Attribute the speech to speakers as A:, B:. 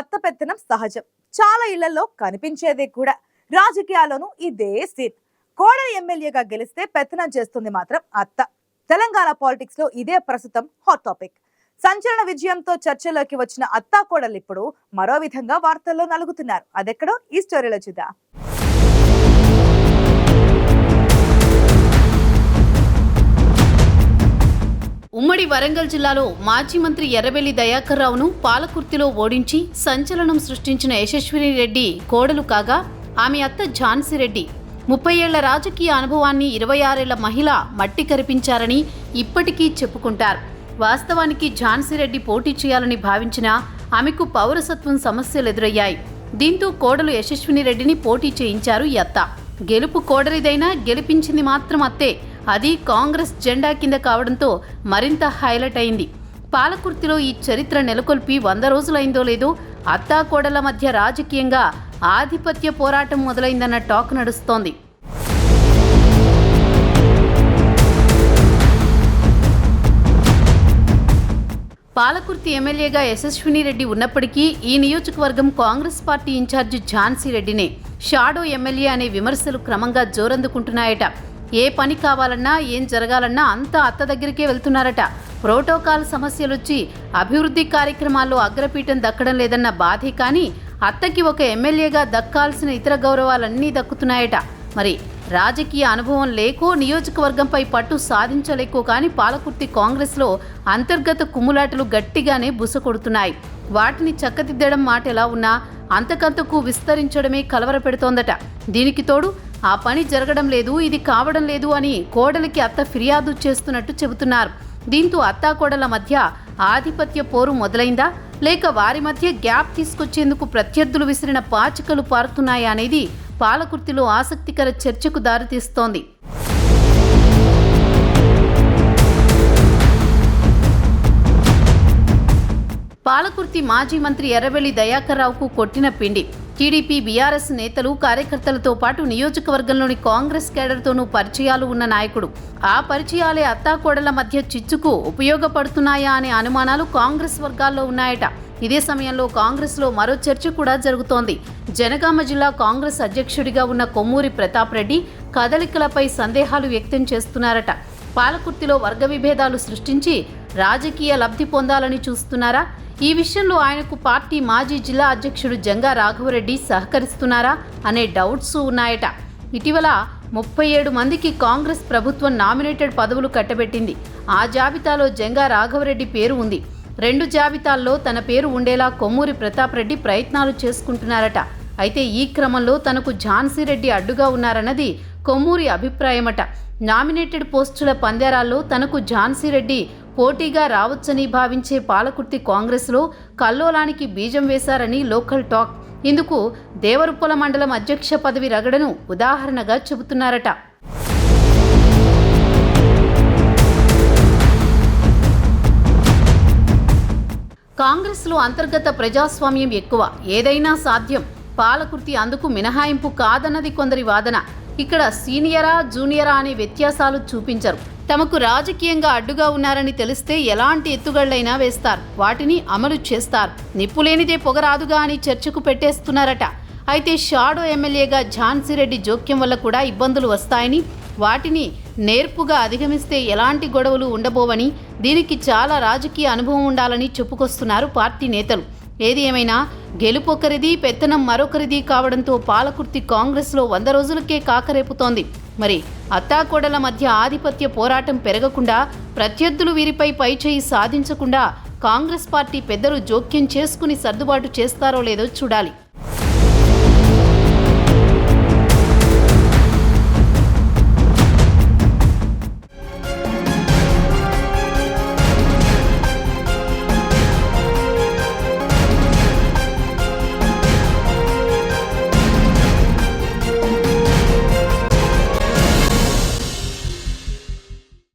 A: అత్తపెత్తనం అత్త పెత్తనం సహజం. చాలా ఇళ్ళలో కనిపించేదే కూడా. రాజకీయాల్లోనూ ఇదే సీన్. కోడలి ఎమ్మెల్యేగా గెలిస్తే పెత్తనం చేస్తుంది మాత్రం అత్త. తెలంగాణ పాలిటిక్స్లో ఇదే ప్రస్తుతం హాట్ టాపిక్ సంచలన విజయంతో చర్చలోకి వచ్చిన అత్తా కోడలు ఇప్పుడు మరో విధంగా వార్తల్లో నలుగుతున్నారు. అదెక్కడో? ఈ స్టోరీలో చూద్దాం.
B: వరంగల్ జిల్లాలో మాజీ మంత్రి ఎర్రబెల్లి దయాకర్ రావును పాలకుర్తిలో ఓడించి సంచలనం సృష్టించిన యశస్విని రెడ్డి కోడలు కాగా ఆమె అత్త ఝాన్సీ రెడ్డి. ముప్పై ఏళ్ళ రాజకీయ అనుభవాన్ని ఇరవై ఆరేళ్ళ మహిళ మట్టి కరిపించారని ఇప్పటికీ చెప్పుకుంటారు. వాస్తవానికి ఝాన్సీ రెడ్డి పోటీ చేయాలని భావించినా ఆమెకు పౌరసత్వం సమస్యలు ఎదురయ్యాయి. దీంతో కోడలు యశస్విని రెడ్డిని పోటీ చేయించారు ఈ అత్త. గెలుపు కోడలిదైనా గెలిపించింది మాత్రం అత్తే అది కాంగ్రెస్ జెండా కింద కావడంతో మరింత హైలైట్ అయింది. పాలకుర్తిలో ఈ చరిత్ర నెలకొల్పి వంద రోజులైందో లేదో అత్తా కోడల మధ్య రాజకీయంగా ఆధిపత్య పోరాటం మొదలైందన్న టాక్ నడుస్తోంది. పాలకుర్తి ఎమ్మెల్యేగా యశస్విని రెడ్డి ఉన్నప్పటికీ ఈ నియోజకవర్గం కాంగ్రెస్ పార్టీ ఇన్ఛార్జి ఝాన్సీ రెడ్డినే షాడో ఎమ్మెల్యే అనే విమర్శలు క్రమంగా జోరందుకుంటున్నాయట. ఏ పని కావాలన్నా ఏం జరగాలన్నా అంతా అత్త దగ్గరికే వెళ్తున్నారట. ప్రోటోకాల్ సమస్యలొచ్చి అభివృద్ధి కార్యక్రమాల్లో అగ్రపీఠం దక్కడం లేదన్న బాధే కానీ అత్తకి ఒక ఎమ్మెల్యేగా దక్కాల్సిన ఇతర గౌరవాలన్నీ దక్కుతున్నాయట. మరి రాజకీయ అనుభవం లేకో నియోజకవర్గంపై పట్టు సాధించలేకో కానీ పాలకుర్తి కాంగ్రెస్లో అంతర్గత కుమ్ములాటలు గట్టిగానే బుసకొడుతున్నాయి వాటిని చక్కదిద్దడం మాట ఎలా ఉన్నా అంతకంతకు విస్తరించడమే కలవరపెడుతోందట. దీనికి తోడు ఆ పని జరగడం లేదు ఇది కావడం లేదు అని కోడలికి అత్త ఫిర్యాదు చేస్తున్నట్టు చెబుతున్నారు. దీంతో అత్తాకోడల మధ్య ఆధిపత్య పోరు మొదలైందా? లేక వారి మధ్య గ్యాప్ తీసుకొచ్చేందుకు ప్రత్యర్థులు విసిరిన పాచికలు పారుతున్నాయా అనేది పాలకుర్తిలో ఆసక్తికర చర్చకు దారితీస్తోంది. పాలకుర్తి మాజీ మంత్రి ఎర్రవెల్లి దయాకర్రావుకు కొట్టిన పిండి. టీడీపీ బీఆర్ఎస్ నేతలు కార్యకర్తలతో పాటు నియోజకవర్గంలోని కాంగ్రెస్ కేడర్తోనూ పరిచయాలు ఉన్న నాయకుడు. ఆ పరిచయాలే అత్తాకోడల మధ్య చిచ్చుకు ఉపయోగపడుతున్నాయా అనే అనుమానాలు కాంగ్రెస్ వర్గాల్లో ఉన్నాయట. ఇదే సమయంలో కాంగ్రెస్లో మరో చర్చ కూడా జరుగుతోంది. జనగామ జిల్లా కాంగ్రెస్ అధ్యక్షుడిగా ఉన్న కొమ్మూరి ప్రతాప్ రెడ్డి కదలికలపై సందేహాలు వ్యక్తం చేస్తున్నారట. పాలకుర్తిలో వర్గ విభేదాలు సృష్టించి రాజకీయ లబ్ధి పొందాలని చూస్తున్నారా? ఈ విషయంలో ఆయనకు పార్టీ మాజీ జిల్లా అధ్యక్షుడు జంగా రాఘవరెడ్డి సహకరిస్తున్నారా అనే డౌట్స్ ఉన్నాయట. ఇటీవల ముప్పై ఏడు మందికి కాంగ్రెస్ ప్రభుత్వం నామినేటెడ్ పదవులు కట్టబెట్టింది. ఆ జాబితాలో జంగా రాఘవరెడ్డి పేరు ఉంది. రెండు జాబితాల్లో తన పేరు ఉండేలా కొమ్మూరి ప్రతాప్ రెడ్డి ప్రయత్నాలు చేసుకుంటున్నారట. అయితే ఈ క్రమంలో తనకు ఝాన్సీ రెడ్డి అడ్డుగా ఉన్నారన్నది కొమ్మూరి అభిప్రాయమట. నామినేటెడ్ పోస్టుల పందేరాల్లో తనకు ఝాన్సీ రెడ్డి పోటీగా రావచ్చని భావించే పాలకుర్తి కాంగ్రెస్లో కల్లోలానికి బీజం వేశారని లోకల్ టాక్. ఇందుకు దేవరుప్పల మండలం అధ్యక్ష పదవి రగడను ఉదాహరణగా చెబుతున్నారట. కాంగ్రెస్లో అంతర్గత ప్రజాస్వామ్యం ఎక్కువ. ఏదైనా సాధ్యం. పాలకుర్తి అందుకు మినహాయింపు కాదన్నది కొందరి వాదన. ఇక్కడ సీనియరా జూనియరా అనే వ్యత్యాసాలు చూపించరు. తమకు రాజకీయంగా అడ్డుగా ఉన్నారని తెలిస్తే ఎలాంటి ఎత్తుగళ్ళైనా వేస్తారు. వాటిని అమలు చేస్తారు. నిప్పులేనిదే పొగరాదుగా అని చర్చకు పెట్టేస్తున్నారట. అయితే షాడో ఎమ్మెల్యేగా ఝాన్సీ రెడ్డి జోక్యం వల్ల కూడా ఇబ్బందులు వస్తాయని వాటిని నేర్పుగా అధిగమిస్తే ఎలాంటి గొడవలు ఉండబోవని దీనికి చాలా రాజకీయ అనుభవం ఉండాలని చెప్పుకొస్తున్నారు పార్టీ నేతలు. ఏది ఏమైనా గెలుపొకరిది పెత్తనం మరొకరిది కావడంతో పాలకుర్తి కాంగ్రెస్లో వంద రోజులకే కాకరేపుతోంది. మరి అత్తాకోడల మధ్య ఆధిపత్య పోరాటం పెరగకుండా ప్రత్యర్థులు వీరిపై పైచేయి సాధించకుండా కాంగ్రెస్ పార్టీ పెద్దలు జోక్యం చేసుకుని సర్దుబాటు చేస్తారో లేదో చూడాలి.